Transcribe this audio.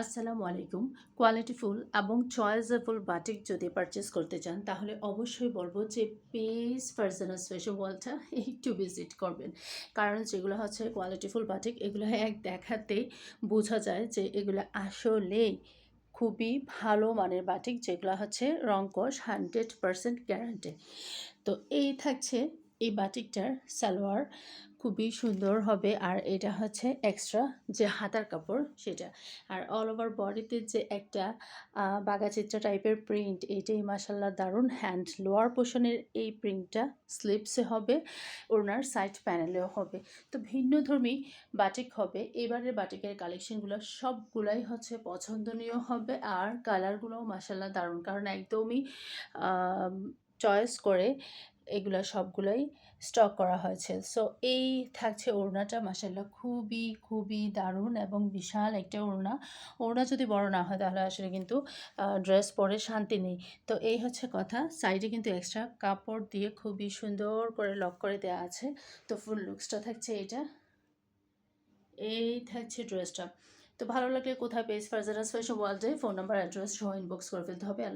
আসসালামু আলাইকুম। কোয়ালিটিফুল এবং চয়েসেবল বাটিক যদি পারচেস করতে চান, তাহলে অবশ্যই বলব যে পেজ ফার্জানা স্পেশাল ওয়ালটা একটু ভিজিট করবেন। কারণ যেগুলো হচ্ছে কোয়ালিটিফুল বাটিক এগুলো এক দেখাতেই বোঝা যায় যে এগুলো আসলেই খুবই ভালো মানের বাটিক যেগুলো হচ্ছে রংকশ হান্ড্রেড পারসেন্ট গ্যারান্টি তো এই থাকছে এই বাটিকটার সালোয়ার খুবই সুন্দর হবে আর এটা হচ্ছে এক্সট্রা যে হাতার কাপড় সেটা। আর অল ওভার বডিতে যে একটা বাগাচিত্রা টাইপের প্রিন্ট এটাই মাসাল্লাহ দারুণ। হ্যান্ড লোয়ার পোর্শনের এই প্রিন্টটা স্লিপসে হবে ওনার সাইড প্যানেলেও হবে। তো ভিন্নধর্মী বাটিক হবে। এবারের বাটিকের কালেকশনগুলো সবগুলাই হচ্ছে পছন্দনীয় হবে আর কালারগুলোও মাসাল্লাহ দারুণ। কারণ একদমই চয়েস করে এগুলো সবগুলোই স্টক করা হয়েছে। সো এই থাকছে ওড়নাটা মাসাল্লাহ খুবই খুবই দারুণ এবং বিশাল একটা ওড়না। ওড়না যদি বড় না হয়, তাহলে আসলে কিন্তু ড্রেস পরে শান্তি নেই। তো এই হচ্ছে কথা। সাইডে কিন্তু এক্সট্রা কাপড় দিয়ে খুবই সুন্দর করে লক করে দেওয়া আছে। তো ফুল লুকসটা থাকছে এটা। এই থাকছে ড্রেসটা তো ভালো লাগলে কোথায় পেজ ফার্জারাস ফ্যাশন ওয়ার্ল্ডে। ফোন নাম্বার অ্যাড্রেস সহ ইনবক্স করে ফেলতে হবে।